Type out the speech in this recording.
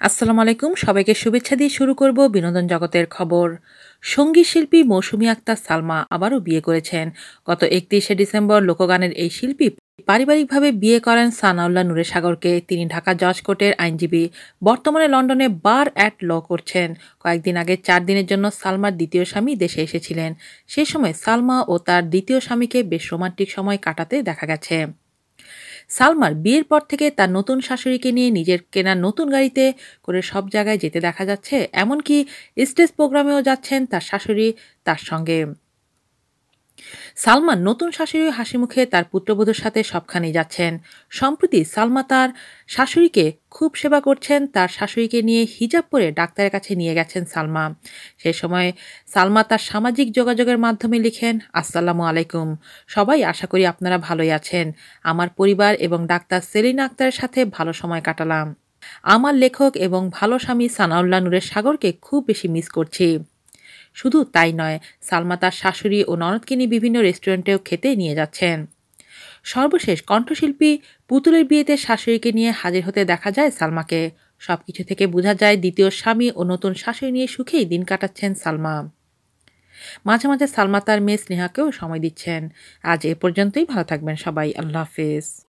আসসালামু আলাইকুম। সবাইকে শুভেচ্ছা দিয়ে শুরু করব বিনোদন জগতের খবর। সংগীত শিল্পী মৌসুমী আক্তার সালমা আবারও বিয়ে করেছেন। গত একত্রিশে ডিসেম্বর লোকগানের এই শিল্পী পারিবারিকভাবে বিয়ে করেন সানাউল্লাহ নূরের সাগরকে। তিনি ঢাকা জজ কোর্টের আইনজীবী। বর্তমানে লন্ডনে বার অ্যাট ল করছেন। কয়েকদিন আগে চার দিনের জন্য সালমার দ্বিতীয় স্বামী দেশে এসেছিলেন। সে সময় সালমা ও তার দ্বিতীয় স্বামীকে বেশ রোমান্টিক সময় কাটাতে দেখা গেছে। সালমার বিয়ের পর থেকে তার নতুন শাশুড়িকে নিয়ে নিজের কেনা নতুন গাড়িতে করে সব জায়গায় যেতে দেখা যাচ্ছে, এমনকি স্টেজ প্রোগ্রামেও যাচ্ছেন তার শাশুড়ি তার সঙ্গে। সালমান নতুন শাশুড়ি হাসি মুখে তার পুত্রবধূর সাথে সবখানে যাচ্ছেন। সম্প্রতি সালমা তার শাশুড়িকে খুব সেবা করছেন, তার শাশুড়িকে নিয়ে হিজাব পরে ডাক্তারের কাছে নিয়ে গেছেন সালমা। সে সময় সালমা তার সামাজিক যোগাযোগের মাধ্যমে লিখেন, আসসালামু আলাইকুম। সবাই আশা করি আপনারা ভালোই আছেন। আমার পরিবার এবং ডাক্তার সেলিনা আক্তারের সাথে ভালো সময় কাটালাম। আমার লেখক এবং ভালো স্বামী সানাউল্লাহ নূরের সাগরকে খুব বেশি মিস করছি। শুধু তাই নয়, সালমা তার শাশুড়ি ও ননদকে নিয়ে বিভিন্ন রেস্টুরেন্টেও খেতে নিয়ে যাচ্ছেন। সর্বশেষ কণ্ঠশিল্পী পুতুলের বিয়েতে শাশুড়িকে নিয়ে হাজির হতে দেখা যায় সালমাকে। সবকিছু থেকে বোঝা যায় দ্বিতীয় স্বামী ও নতুন শাশুড়ি নিয়ে সুখেই দিন কাটাচ্ছেন সালমা। মাঝে মাঝে সালমা তার মেয়ে স্নেহাকেও সময় দিচ্ছেন। আজ এ পর্যন্তই, ভালো থাকবেন সবাই, আল্লাহ হাফেজ।